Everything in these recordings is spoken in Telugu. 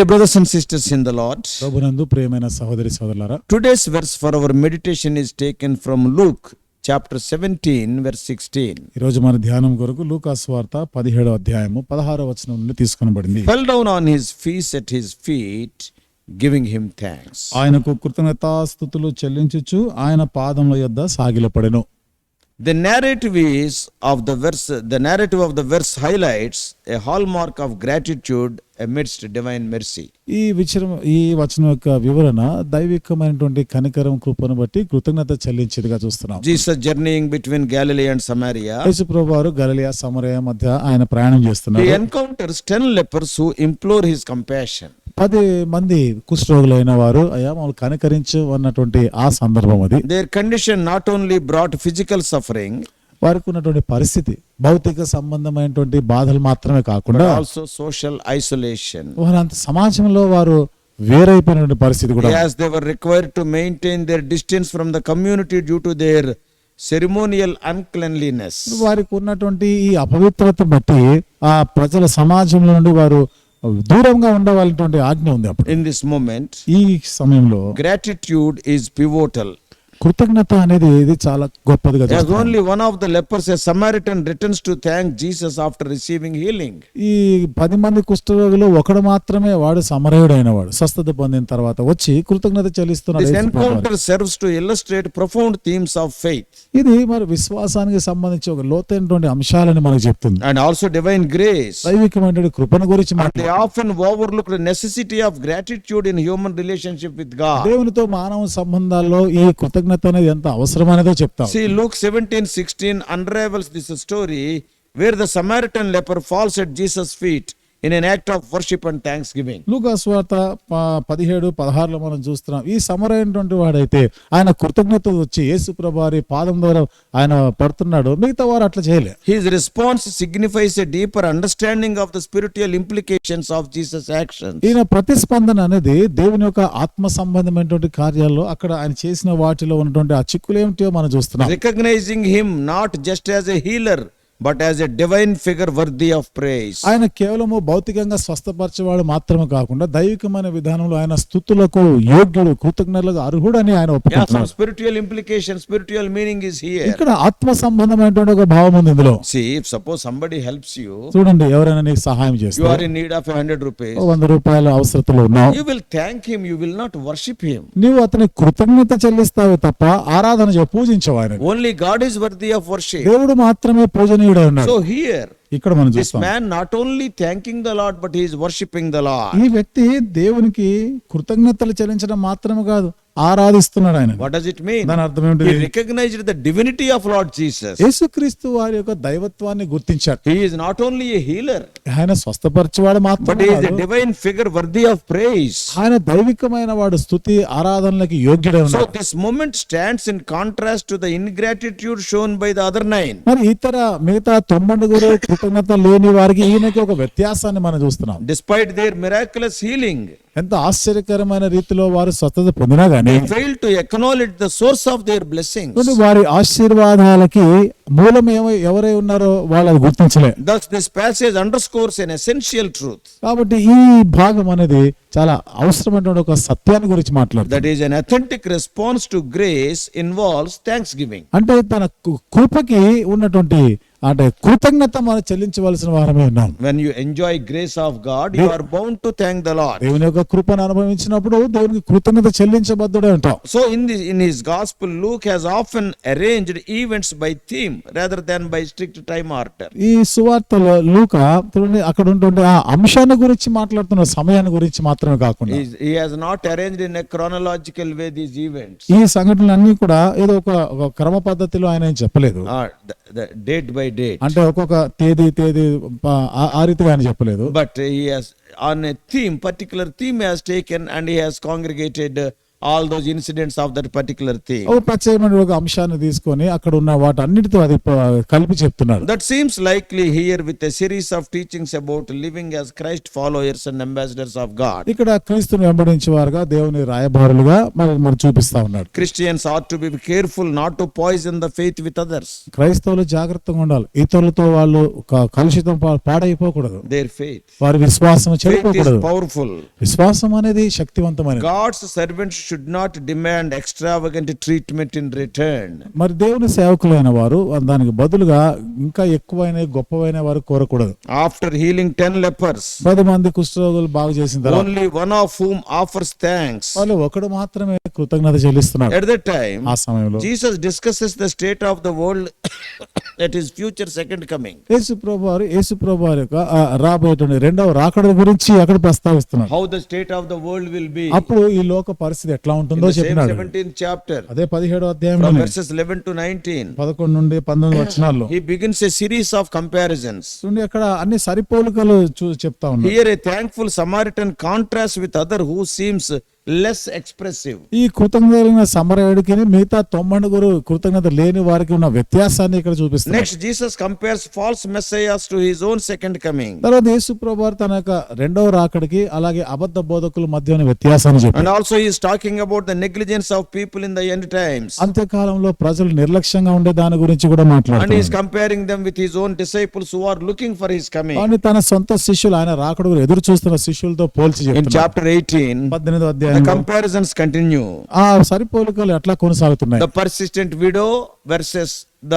Dear brothers and sisters in the Lord, ప్రభునందు ప్రియమైన సహోదరి సోదరులారా today's verse for our meditation is taken from Luke chapter 17, verse 16. ఈరోజు మన ధ్యానం కొరకు లూకాస్ వార్త పదిహేడో అధ్యాయము పదహారో వచనం నుండి తీసుకొనబడింది Fell down on his face at his feet, giving him thanks. ఆయనకు కృతజ్ఞతాస్థుతులు చెల్లించుచు ఆయన పాదముల యొద్ద సాగిలపడెను The narrative is of the verse, the narrative of the verse highlights a hallmark of gratitude amidst divine mercy. ఈ విచరం ఈ వచనం యొక్క వివరణ దైవికమైనటువంటి కనికరం కృపను బట్టి కృతజ్ఞత చెల్లించేదిగా చూస్తున్నాం Jesus journeying between Galilee and Samaria, యేసు ప్రభు వారు గలిలియా సమరయ మధ్య ఆయన ప్రయాణం he చేస్తున్నారు encounters 10 lepers who implore his compassion. పది మంది కుష్ఠరోగులు అయిన వారు అయ్యా మమ్మల్ని కనకరించు అన్నటువంటి ఆ సందర్భం అది. Their condition not only brought physical suffering వారికి ఉన్నటువంటి పరిస్థితి భౌతిక సంబంధమైనటువంటి బాధలు మాత్రమే కాకుండా ఆల్సో సోషల్ ఐసోలేషన్ వారంత సమాజంలో వారు వేరైపోయినటువంటి పరిస్థితి కూడా as they were require to maintain their distance from the community due to their ceremonial uncleanliness వారికి ఉన్నటువంటి ఈ అపవిత్రత బట్టి ఆ ప్రజల సమాజంలో నుండి వారు దూరంగా ఉండవాలటువంటి ఆజ్ఞ ఉంది అప్పుడు. ఇన్ దిస్ మూమెంట్ ఈ సమయంలో గ్రాటిట్యూడ్ ఈజ్ పివోటల్ కృతజ్ఞత అనేది ఇది చాలా గొప్పది కదా only one of the lepers a Samaritan returns to thank Jesus after receiving healing ఈ పది మంది కుష్ఠరోగులు ఒకడు మాత్రమే వాడు సమరయుడైన వాడు స్వస్థత పొందిన తర్వాత వచ్చి కృతజ్ఞత చెల్లిస్తున్నారు this encounter serves to illustrate profound themes of faith ఇది మన విశ్వాసానికి సంబంధించి ఒక లోతైనటువంటి అంశాలని మనకు చెప్తుంది. అండ్ ఆల్సో డివైన్ గ్రేస్ దైవికమైనటువంటి కృపణ గురించి మాట్లాడి often overlooked necessity of gratitude in human relationship with God దేవునితో మానవ సంబంధాల్లో ఈ కృతజ్ఞ కృతజ్ఞత అనేది ఎంత అవసరం అనేదో చెప్తాం see Luke seventeen sixteen unravels this story where the Samaritan leper falls at Jesus feet in an act of worship and thanksgiving. లూకా స్వార్త ప- పదిహేడు పదహారులో మనం చూస్తున్నాం ఈ సమరైనటువంటి వాడైతే ఆయన కృతజ్ఞత వచ్చి యేసు ప్రభారి పాదం ద్వారా ఆయన పడుతున్నాడు మిగతా వారు అట్లా చేయలే His response signifies a deeper understanding of the spiritual implications of Jesus' actions. ఈయన ప్రతిస్పందన అనేది దేవుని యొక్క ఆత్మ సంబంధమైనటువంటి కార్యాల్లో అక్కడ ఆయన చేసిన వాటిలో ఉన్నటువంటి ఆ చిక్కులు ఏమిటో మనం చూస్తున్నాం Recognizing him not just as a healer, but as a divine figure worthy of praise. ఆయన కేవలము భౌతికంగా స్వస్థపరచేవాడు మాత్రమే కాకుండా దైవికమైన విధానంలో ఆయన స్థుతులకు యోగ్యుడు కృతజ్ఞతలకు అర్హుడని ఆయన ఒప్పుకుంటున్నాడు spiritual implication, spiritual meaning is here. ఇక్కడ ఆత్మ సంబంధమైనటువంటి ఒక భావం ఉంది ఇందులో See, if suppose somebody helps you, చూడండి ఎవరైనా నీకు సహాయం you చేస్తే are in need of a hundred rupees. ఓ వంద రూపాయల అవసరతలో ఉన్నావు You will thank him, you will not worship him. నీవు అతని కృతజ్ఞత చెల్లిస్తావు తప్ప ఆరాధన పూజించవు ఆయన Only God is worthy of worship. దేవుడు మాత్రమే కూడా ఉన్నాడు. So here, ఇక్కడ మనం చూస్తాం. Man not only thanking the Lord but he's worshipping the Lord ఈ వ్యక్తి దేవునికి కృతజ్ఞతలు చెల్లించడం మాత్రమే కాదు ఆరాధిస్తున్నాడు ఆయన. వాట్ డస్ ఇట్ మీన్ దాని recognised the divinity of Lord Jesus వారి యొక్క దైవత్వాన్ని గుర్తించాడు. హి నాట్ ఓన్లీ హీలర్ ఆయన స్వస్థపరచేవాడు మాత్రమే కాదు divine figure worthy of praise ఆయన దైవికమైన వాడు స్తుతి ఆరాధనలకు యోగ్యుడై this moment stands in contrast the ingratitude shown by the other nine మరి ఇతర మిగతా 92 పరిపూర్ణత లేని వారికి ఈయనకి ఒక వ్యత్యాసాన్ని మనం చూస్తున్నాం. డిస్పైట్ దేర్ మిరాకులస్ హీలింగ్ ఎంత ఆశ్చర్యకరమైన రీతిలో వారు స్వతంత్ర పొందిన గానీ to acknowledge the source of their blessing వారి ఆశీర్వాదాలకి మూలం ఏమో ఎవరై ఉన్నారో వాళ్ళు గుర్తించలే. Thus this passage underscores an essential truth కాబట్టి ఈ భాగం అనేది చాలా అవసరమైన ఒక సత్యాన్ని గురించి మాట్లాడు that is an authentic response to grace involves thanksgiving అంటే తన కృపకి ఉన్నటువంటి అంటే కృతజ్ఞత మనం చెల్లించవలసిన వారమే ఉన్నాం when you enjoy grace of God you are bound to thank the Lord దేవుని యొక్క కృపను అనుభవించినప్పుడు దేవునికి కృతజ్ఞత చెల్లించబద్దుడే ఉంటాం. So in the in his gospel Luke has often arranged events by theme rather than by strict time order ఈ సువార్తలో లూక అక్కడ ఉంటుంటే ఆ అంశాన్ని గురించి మాట్లాడుతున్న సమయాన్ని గురించి మాత్రమే కాకుండా he has not arranged in a chronological way this events ఈ సంఘటనలన్నీ కూడా ఏదో ఒక క్రమ పద్ధతిలో ఆయన చెప్పలేదు. ద డేట్ బై అంటే ఒక్కొక్క తేదీ తేదీ ఆ రీతిగా ఆయన చెప్పలేదు. But he on theme particular theme has taken and he has congregated all those incidents of that particular thing ఓ ప్రత్యేకమైన ఒక అంశాన్ని తీసుకొని అక్కడ ఉన్న వాటి అన్నిటితో అది కలిపి చెప్తున్నారు. That seems likely here with a series of teachings about living as Christ followers and ambassadors of God ఇక్కడ క్రీస్తును వెంబడించే వారుగా దేవుని రాయబారులుగా మరి మనం చూపిస్తా ఉన్నాడు. Christians are to be careful not to poison the faith with others క్రైస్తవులు జాగ్రత్తగా ఉండాలి. ఇతరులతో వాళ్ళు ఒక కలుషితం పాడైపోకూడదు. దేర్ ఫెయిత్ వారి విశ్వాసం చెప్పకూడదు పవర్ఫుల్ విశ్వాసం అనేది శక్తివంతమైన God's servants should not demand extravagant treatment in return మరి దేవుని సేవకులైన వారు దానికి బదులుగా ఇంకా ఎక్కువైన గొప్పవైన వారు కోరకూడదు. ఆఫ్టర్ హీలింగ్ టెన్ లెపర్స్ పది మంది కుష్ఠరోగులు బాగు చేసిన తర్వాత only one of whom offers thanks వాళ్ళు ఒకడు మాత్రమే కృతజ్ఞత చెల్లిస్తున్నారు ఎట్ ద టైం ఆ సమయంలో. Jesus discusses the state of the world that is future second coming యేసు ప్రభు వారు యేసు ప్రభు వారి యొక్క రాబోయేటువంటి రెండవ రాకడ గురించి అక్కడ ప్రస్తావిస్తున్నారు. How the state of the world will be అప్పుడు ఈ లోక పరిస్థితి ఎట్లా ఉంటుందో చెప్పినాడు. చాప్టర్ అదే పదిహేడు అధ్యాయం లెవెన్ టు నైన్టీన్ పదకొండు నుండి పంతొమ్మిది వచ్చిన ఈ begins a series of comparisons నుండి అక్కడ అన్ని సరిపోలికలు చూ చెప్తా ఉన్నాయి here a thankful Samaritan contrast with other who seems less expressive ఈ కృతజ్ఞత సమర వేడుకని మిగతా తొమ్మడుగురు కృతజ్ఞత లేని వారికి ఉన్న వ్యత్యాసాన్ని ఇక్కడ చూపిస్తుంది next Jesus compares false messages to his own second coming తర్వాత యేసు ప్రభువార్ తన యొక్క రెండవ రాకడికి అలాగే అబద్ధ బోధకుల మధ్య వ్యత్యాసాన్ని చెప్పి and also he talking about the negligence of people in the end times అంత్యకాలంలో ప్రజలు నిర్లక్ష్యంగా ఉండే దాని గురించి కూడా మాట్లాడుతాడు and he comparing them with his own disciples are looking for his coming అని తన సొంత శిష్యులు ఆయన రాకడ ఎదురు చూస్తున్న శిష్యులతో పోల్చి చెప్తున్నాడు. చాప్టర్ 18 18వ అధ్యాయం Mm. కంపారిజన్స్ కంటిన్యూ ఆ సరిపోలికలు ఎట్లా కొనసాగుతున్నాయి? The persistent widow the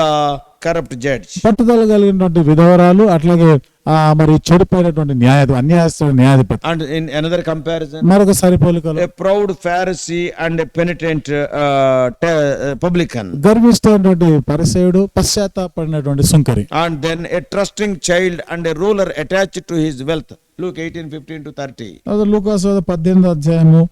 corrupt judge పట్టుదల కలిగినటువంటి విధవరాలు అట్లాగే మరి చెడిపోయినటువంటి న్యాయ అన్యాయస్త న్యాయాధిపతి. అండ్ ఇన్ అనదర్ కంపారిజన్ మరొక సరిపోలికలు. A proud Pharisee and a penitent publican గర్విస్తున్నటువంటి పరిసేయుడు పశ్చాత్తాపడినటువంటి సుంకరి. And then a trusting child and a ruler attached to his wealth Luke eighteen fifteen to thirty లూకాస్ పద్దెనిమిది అధ్యాయము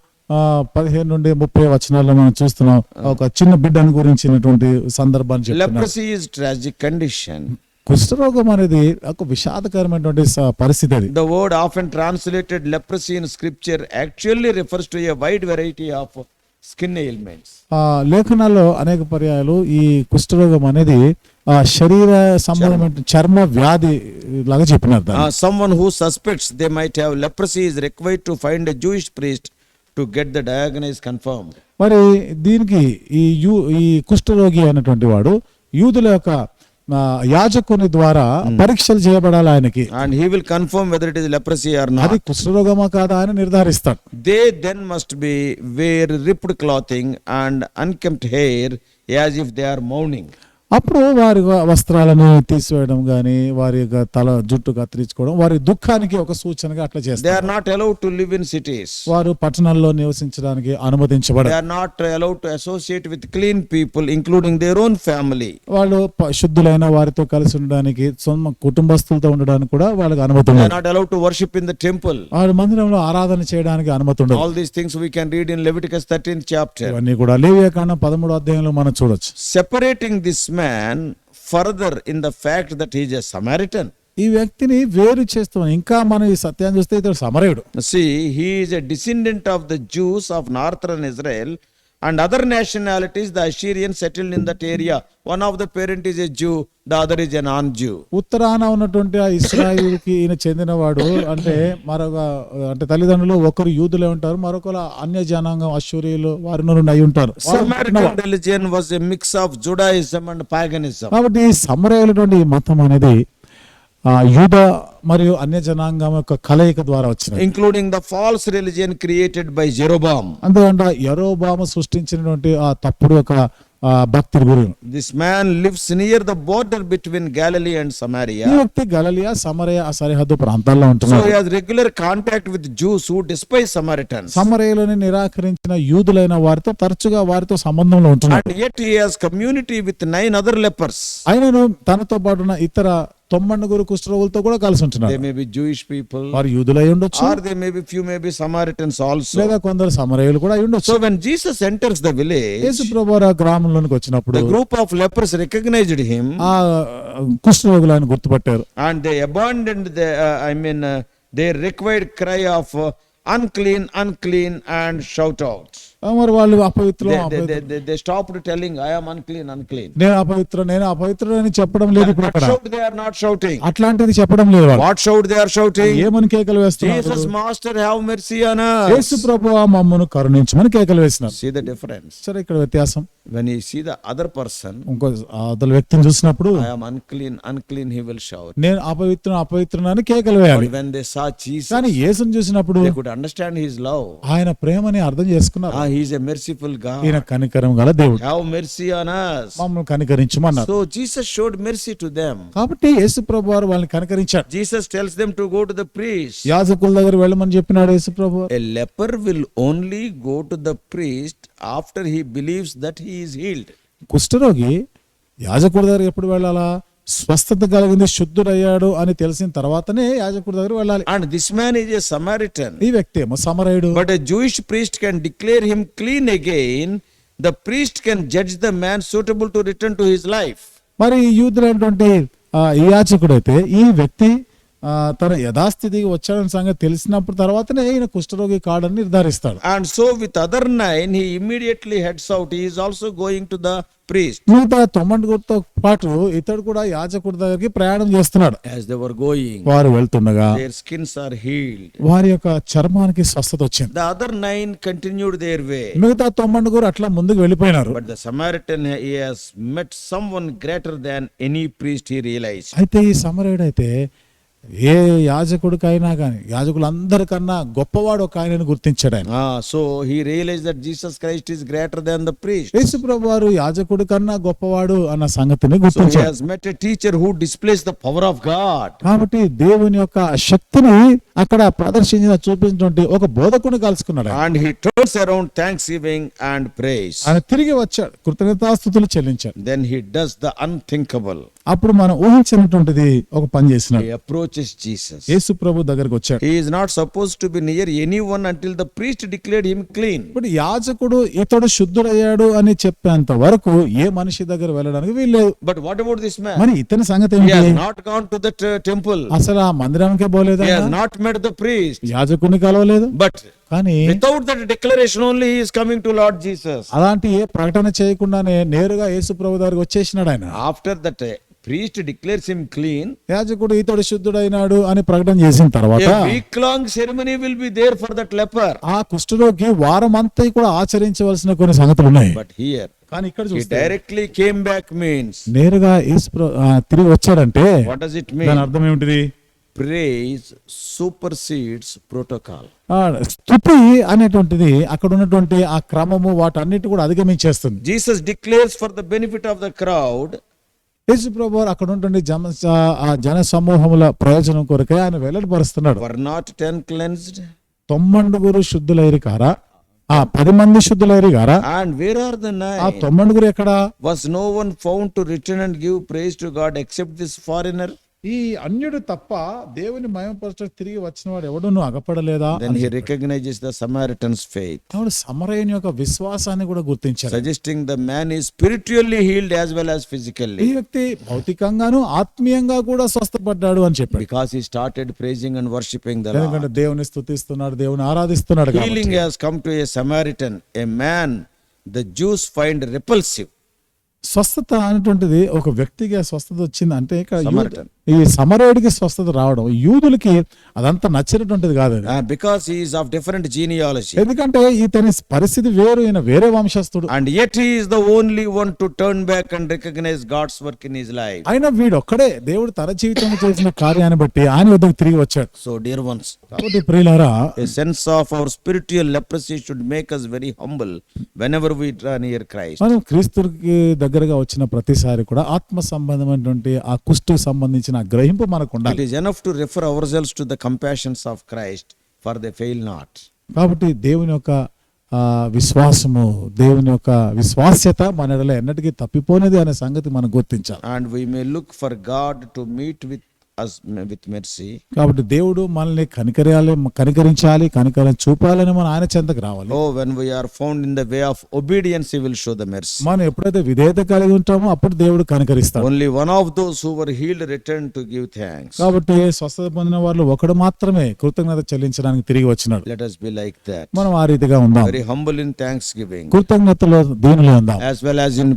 పదిహేను నుండి ముప్పై వచనాల్లో మనం చూస్తున్నాం. ఒక చిన్న బిడ్డను గురించినటువంటి సందర్భాన్ని కండిషన్ కుష్ఠరోగం అనేది ఒక విషాదకరమైనటువంటి పరిస్థితి అది. The word of and translated leprosy in scripture actually refers to a wide variety of skin ailments లేఖనాల్లో అనేక పర్యాయాలు ఈ కుష్ఠరోగం అనేది శరీర సంబంధమైన చర్మ. వ్యాధి లాగా చెప్పినారు someone who suspects they might have leprosy is require to find a Jewish priest to get the diagnose confirm మరి దీనికి ఈ యూ ఈ కుష్ఠరోగి అయినటువంటి వాడు యూదుల యొక్క యాజకుని ద్వారా పరీక్షలు చేయబడాలి ఆయనకి. And he will confirm whether it is leprosy or నాది అది కుష్ఠరోగమా కాదా అని నిర్ధారిస్తాడు. They then must be wear ripped clothing and unkempt hair as if they are mourning అప్పుడు వారి వస్త్రాలని తీసివేయడం కానీ వారి యొక్క తల జుట్టు కత్తిరించుకోవడం వారి దుఃఖానికి ఒక సూచనగా అట్లా చేస్తారు. Not allowed to live in cities వారు పట్టణాల్లో నివసించడానికి అనుమతించబడే not allowed associate with clean people including their own family వాళ్ళు శుద్ధులైన వారితో కలిసి ఉండడానికి సొంత కుటుంబస్తులతో ఉండడానికి కూడా వాళ్ళకి అనుమతి not allowed worship in the temple వారి మందిరంలో ఆరాధన చేయడానికి అనుమతి ఉండదు. All these things we read in Leviticus thirteen chapter ఇవన్నీ కూడా లేవియా కన్నా పదమూడు అధ్యాయంలో మనం చూడొచ్చు. Separating this man further in the fact that he is a Samaritan. ఈ వ్యక్తిని వేరు చేస్తాం ఇంకా మనం ఈ సత్యాన్ని చూస్తే ఇతడు సమరయుడు See, he is a descendant of the Jews of northern Israel and other nationalities, the Assyrians settled in that area. One of the parent is a Jew, the other is a non-Jew. ఉత్తరాన ఉన్నటువంటి ఆ ఇస్రాయిల్కి ఈయన చెందినవాడు అంటే మరొక అంటే తల్లిదండ్రులు ఒకరు యూదులే ఉంటారు మరొకరు అన్య జనాంగం అశ్వరీయులు వారి నుండి అయి ఉంటారు religion was a mix of Judaism and paganism. కాబట్టి సమరయులటువంటి మతం అనేది యూద మరియు అన్య జనాంగం యొక్క కలయిక ద్వారా వచ్చిన including the false religion created by Jeroboam అంతేకాకుండా యరోబామ్ సృష్టించినటువంటి ఆ తప్పుడు ఒక భక్తి గురు. This man lives near the border between Galilee and Samaria ఈ వ్యక్తి గలలియా సరిహద్దు ప్రాంతాల్లో ఉంటున్నారు so he regular contact with Jews who despise Samaritan నిరాకరించిన యూదులైన వారితో తరచుగా వారితో సంబంధంలో ఉంటున్నారు and yet he has community with nine other lepers అయినను తనతో పాటు ఇతర తొమ్మండుగురు కుష్ఠరోగులతో కూడా కలిసి ఉంటున్నారు. దే మే ఆర్ యూదులై ఉండొచ్చు. ఆర్ దే కూడా so when Jesus enters the village యేసు వచ్చినప్పుడు group of lepers recognized him గుర్తుపట్టారు. And they abandoned they required cry of unclean unclean and shout మరి వాళ్ళు అపవిత్రం టెల్లింగ్ అన్క్లీన్ అన్క్లీన్ నేను అపవిత్ర నేను అపవిత్ర అని చెప్పడం లేదు అట్లాంటిది చెప్పడం లేదు what shout they are shouting ఏమని కేకలు వేస్తారు మాస్టర్ హావ్ మెర్సీ అన యేసు ప్రభువా మమ్మను కరుణించమని కేకలు వేసినారు సీ ద డిఫరెన్స్ సార్ ఇక్కడ వ్యత్యాసం. When you see the other person ఇంకో అదర్ వ్యక్తిని చూసినప్పుడు I am unclean he will shout నేను అపవిత్రం అపవిత్రం అని కేకలు వేయాలి. వెన్ దే సా జీసస్ కానీ యేసుని చూసినప్పుడు దే కుడ్ అండర్స్టాండ్ లవ్ ఆయన ప్రేమని అర్థం చేసుకున్నారు. Ah, he is a merciful God. ఈయన కనికరం గల దేవుడు Have mercy on us. మమ్మల్ని కనికరించమన్నారు So Jesus showed mercy to them. కాబట్టి యేసు ప్రభు వారు వాళ్ళని కనికరించారు Jesus tells them to go to the priest. యాజకుల దగ్గర వెళ్ళమని చెప్పినాడు యేసు ప్రభు. A leper will only go to the priest after he believes that he is healed. కుష్ఠరోగి యాజకుడి దగ్గర ఎప్పుడు వెళ్ళాలా స్వస్థత కలిగింది శుద్ధుడయ్యాడు అని తెలిసిన తర్వాతనే యాజకుడు దగ్గర వెళ్ళాలి. And this man is a Samaritan ఈ వ్యక్తి ఏమో సమరయుడు. But Jewish priest can declare him clean again the priest can judge the man suitable to return to his life మరి యూదులు అటువంటి యాచకుడు అయితే ఈ వ్యక్తి తన యథాస్థితికి వచ్చాడని సంగతి తెలిసినప్పుడు తర్వాతనే ఈయన కుష్ఠరోగి కాడని నిర్ధారిస్తాడు. And so with other nine he immediately heads out is also going to the priest మిగతా తొమ్మంటి గుర్తు పాటు ఇతడు కూడా యాజకుడి దగ్గరికి ప్రయాణం చేస్తున్నాడు. యాజ్ వర్ గోయింగ్ వారు వెళ్తుండగా దేర్ స్కిన్స్ ఆర్ హీల్ వారి యొక్క చర్మానికి స్వస్థత వచ్చింది. Other nine continued their way మిగతా తొమ్మంటి అట్లా ముందుకు వెళ్ళిపోయినారు. But the Samaritan has met someone greater than any priest he realize అయితే ఈ సమరయుడు అయితే ఏ యాజకుడికైనా కానీ యాజకులందరికన్నా గొప్పవాడు ఒక ఆయనని గుర్తించాడు ఆయన. So he realize that Jesus Christ is greater than the priest యేసు కన్నా గొప్పవాడు అన్న సంగతిని met teacher who displays the power of God కాబట్టి దేవుని యొక్క శక్తిని అక్కడ ప్రదర్శించిన చూపించినటువంటి ఒక బోధకుని కలుసుకున్నాడు and he turns around thanksgiving and praise ఆయన తిరిగి వచ్చాడు కృతజ్ఞతాస్తుతులు చెల్లించాడు. Then he does the unthinkable అప్పుడు మనం ఊహించినటువంటిది ఒక పని చేసిన అప్రోచెస్ జీసస్ యేసు దగ్గరికి వచ్చాడు. He's not suppose to be near any until the priest declared him clean but యాజకుడు ఇతడు శుద్ధుడయ్యాడు అని చెప్పేంత వరకు ఏ మనిషి దగ్గర వెళ్ళడానికి వీల్లేదు. బట్ దిస్ ఇతని సంగతి నాట్ గాన్ టు టెంపుల్ అసలు ఆ మందిరానికి పోలేదా? నాట్ మెట్ ద ప్రీస్ట్ యాజకుని కలవలేదు. బట్ కానీ without that declaration only is coming to Lord Jesus అలాంటి ఏ ప్రకటన చేయకుండానే నేరుగా యేసు ప్రభు దగ్గరికి వచ్చేసినాడు ఆయన. After that priest declares him clean యాజకుడు ఇతడు శుద్ధుడైనాడు అని ప్రకటన చేసిన తర్వాత week long ceremony will be there for that leper ఆ కుష్ఠరోగి వారం అంతా కూడా ఆచరించవలసిన కొన్ని సంగతులు ఉన్నాయి. బట్ హియర్ కానీ ఇక్కడ చూస్తే డైరెక్ట్లీ కేమ్ బ్యాక్ మీన్స్ నేరుగా ఇస్ తిరిగి వచ్చాడంటే వాట్ డస్ ఇట్ మీన్ దాని అర్థం ఏంటిది ప్రేజ్ సూపర్ సీడ్స్ ప్రోటోకాల్ స్తుతి అనేటువంటిది అక్కడ ఉన్నటువంటి ఆ క్రమము వాటన్నిటి కూడా అధిగమించేస్తుంది. Jesus declares for the benefit of the crowd యేసు ప్రభు అక్కడ ఉన్నటువంటి జన జన సమూహముల ప్రయోజనం కొరకే ఆయన వెల్లడిపరుస్తున్నాడు. వర్ నాట్ టెన్ క్లెన్స్డ్ తొమ్మండుగురు శుద్ధులైరు కారా? ఆ పది మంది శుద్ధులైరు కారా? And where are the nine ఆ తొమ్మండుగురు ఎక్కడ? Was no one found to return and give praise to God except this foreigner ఈ అన్యుడు తప్ప దేవుని మయంపరచడం తిరిగి వచ్చిన వాడు ఎవడును అగపడలేదా? దానికి ద సమారిటన్స్ ఫెయిత్ అవును సమరయన్ విశ్వాసాన్ని కూడా గుర్తించారు suggesting the man is spiritually healed as well as physically ఈ వ్యక్తి భౌతికంగాను ఆత్మీయంగా కూడా స్వస్థపడ్డాడు అని చెప్పి because started praising and worshipping దేవుని స్థుతిస్తున్నాడు దేవుని ఆరాధిస్తున్నాడు healing has come to a Samaritan a man the Jews find repulsive స్వస్థత అనేటువంటిది ఒక వ్యక్తిగా స్వస్థత వచ్చింది. అంటే ఇక్కడ ఈ సమరేడికి స్వస్థత రావడం యూదులకి అదంతా నచ్చినటువంటిది కాదు because is of different genealogy ఎందుకంటే ఇతని పరిస్థితి వేరు ఈయన వేరే వంశస్థుడు. And it is the only one to turn back and recognize God's work in his life ఆయన వీడు ఒక్కడే దేవుడు తన జీవితం చేసిన కార్యాన్ని బట్టి ఆయన వద్దకు తిరిగి వచ్చాడు. సో డియర్ వన్స్ కాబట్టి ప్రియులారా sense of our spiritual leprosy should make us very humble whenever we draw near Christ మనం క్రీస్తుకి దగ్గరగా వచ్చిన ప్రతిసారి కూడా ఆత్మ సంబంధమైనటువంటి ఆ కుష్టు సంబంధించి వచ్చిన గ్రహింపు మనకు ఉండాలి. To refer ourselves to the of Christ for the fail not కాబట్టి దేవుని యొక్క విశ్వాసము దేవుని యొక్క విశ్వాస్యత మన ఎన్నటికీ తప్పిపోనేది అనే సంగతి మనం గుర్తించాలి. And we may look for God to meet with with mercy కాబట్టి దేవుడు మనల్ని కనికరించాలి కనికరించాలి కనికరం చూపాలని మనం ఆయన చెంతకు రావాలి. ఓ when we are found in the way of obedience will show the mercy మనం ఎప్పుడైతే విధేయత కలిగి ఉంటామో అప్పుడు దేవుడు కనికరిస్తాం only one of those who were healed return to give thanks కాబట్టి స్వస్థత పొందిన వాళ్ళు ఒకడు మాత్రమే కృతజ్ఞత చెల్లించడానికి తిరిగి వచ్చినాడు. Let us be like that మనం ఆ రీతిగా ఉందాం. Very humble in thanks giving కృతజ్ఞతలో దీనిలో ఉందాం. As well as in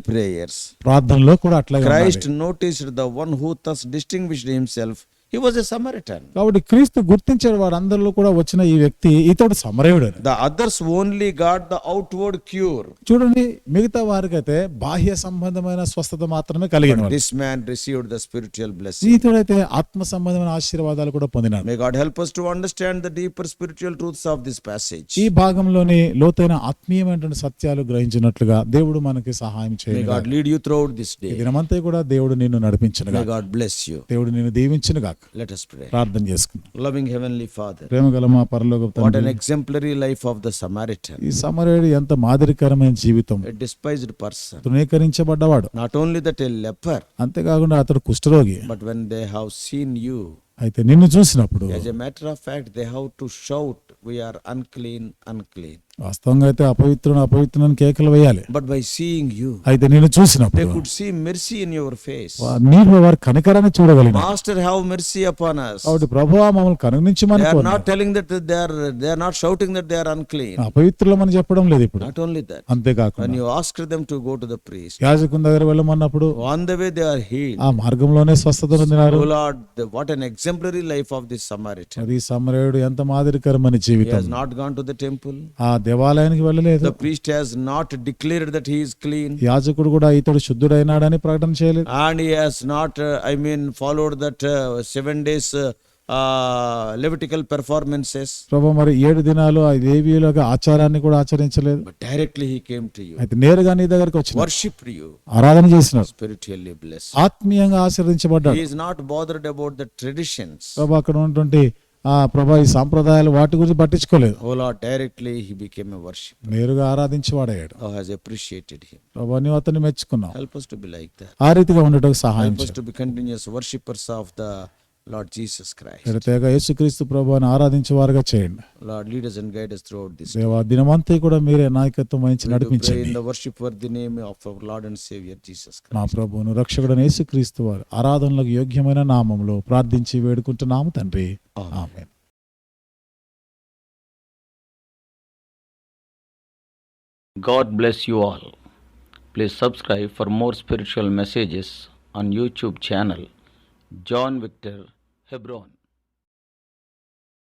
ప్రార్థనలో కూడా అట్లా Christ noticed the one who thus distinguished himself he was a Samaritan కాబట్టి క్రీస్తు గుర్తించారు వారందరిలో కూడా వచ్చిన ఈ వ్యక్తి ఇతడు సమరయుడు the others only got the outward cure చూడండి మిగతా వారికైతే బాహ్య సంబంధమైన స్వస్థత మాత్రమే కలిగిన this man received the spiritual blessing ఇతడైతే ఆత్మ సంబంధమైన ఆశీర్వాదాలు కూడా పొందినారు God help us to understand the deeper spiritual truths of this passage ఈ భాగంలోని లోతైన ఆత్మీయమైనటువంటి సత్యాలు గ్రహించినట్లుగా దేవుడు మనకి సహాయం చేయండి may God lead you throughout this day కూడా దేవుడు నిన్ను నడిపించును గాడ్ బ్లెస్ యు దేవుడు నిన్ను దీవించును గాక్ Let us pray. ప్రార్థన చేసుకుందాం Loving Heavenly Father, ప్రేమ గల మా పరలోక what తండ్రి an exemplary life of the Samaritan, ఈ సమరయుడు ఎంత మాదిరికరమైన జీవితం a despised person. తృణీకరించబడ్డవాడు Not only that, a leper, అంతేకాకుండా అతడు కుష్ఠరోగి but when they have seen you, అయితే నిన్ను చూసినప్పుడు as a matter of fact, they have to shout, We are unclean, unclean. వాస్తవంగా అయితే అపవిత్రుని అపవిత్రుని కేకలు వేయాలి. బట్ బై సీయింగ్ యు అయితే నేను చూసినప్పుడు they could see mercy in your face నీవు వారి కనికరాన్ని చూడగలిగిన master have mercy upon us. కాబట్టి ప్రభు ఆ మమ్మల్ని కనుగొనించమని కోరు not telling that they are they are not shouting that they are unclean అపవిత్రులు మనం చెప్పడం లేదు ఇప్పుడు. నాట్ ఓన్లీ దట్ అంతే కాక when you ask them to go to the priest యాజకుం దగ్గర వెళ్ళమన్నప్పుడు on the way they are healed ఆ మార్గంలోనే స్వస్థత పొందినారు. ఓ lord what an exemplary life of this Samaritan అది సమరయుడు ఎంత మాదిరికరమైన జీవితం. Has not gone to the temple ఆ దేవాలయానికి వెళ్ళలేదు. Priest has not declare that he's clean యాజకుడు కూడా ఇతడు శుద్ధుడైనాడని ప్రకటన చేయలేదు. And he has not I mean followed that seven days levitical performances ప్రభు మరి ఏడు దినాలు ఆ దేవీల ఆచారాన్ని కూడా ఆచరించలేదు. డైరెక్ట్లీ హీ కేమ్ టు అయితే నేరుగా నీ వచ్చి వర్షిప్ టు ఆరాధన చేసిన స్పిరిచువల్లీ బ్లెస్ ఆత్మీయంగా ఆశీర్వదించబడ్డాడు. He not bothered about the traditions ప్రభు అక్కడ ప్రభా ఈ సాంప్రదాయాలు వాటి గురించి పట్టించుకోలేదు. ఓ డైరెక్ట్లీ హి వర్షిప్ నేరుగా ఆరాధించి వాడయ్యాడు ఓ అప్రిషియేటెడ్ హి ప్రభా నీ అతన్ని మెచ్చుకున్నావు. హెల్ప్ ఆ రీతిగా ఉండటానికి సహాయం help us worshippers of the lord Jesus Christ ప్రత్యేక యేసుక్రీస్తు ఆరాధించే వారుగా చేయండి. Lord leaders and guide throughout దినమంతా కూడా మీరే నాయకత్వం వహించి నడిపించండి. In name of lord and saviour Jesus Christ మా ప్రభువును యేసుక్రీస్తు వారు ఆరాధనలకు యోగ్యమైన నామంలో ప్రార్థించి వేడుకుంటున్నాము తండ్రి. Amen. God bless you all please subscribe for more messages on YouTube channel John Victor Hebron.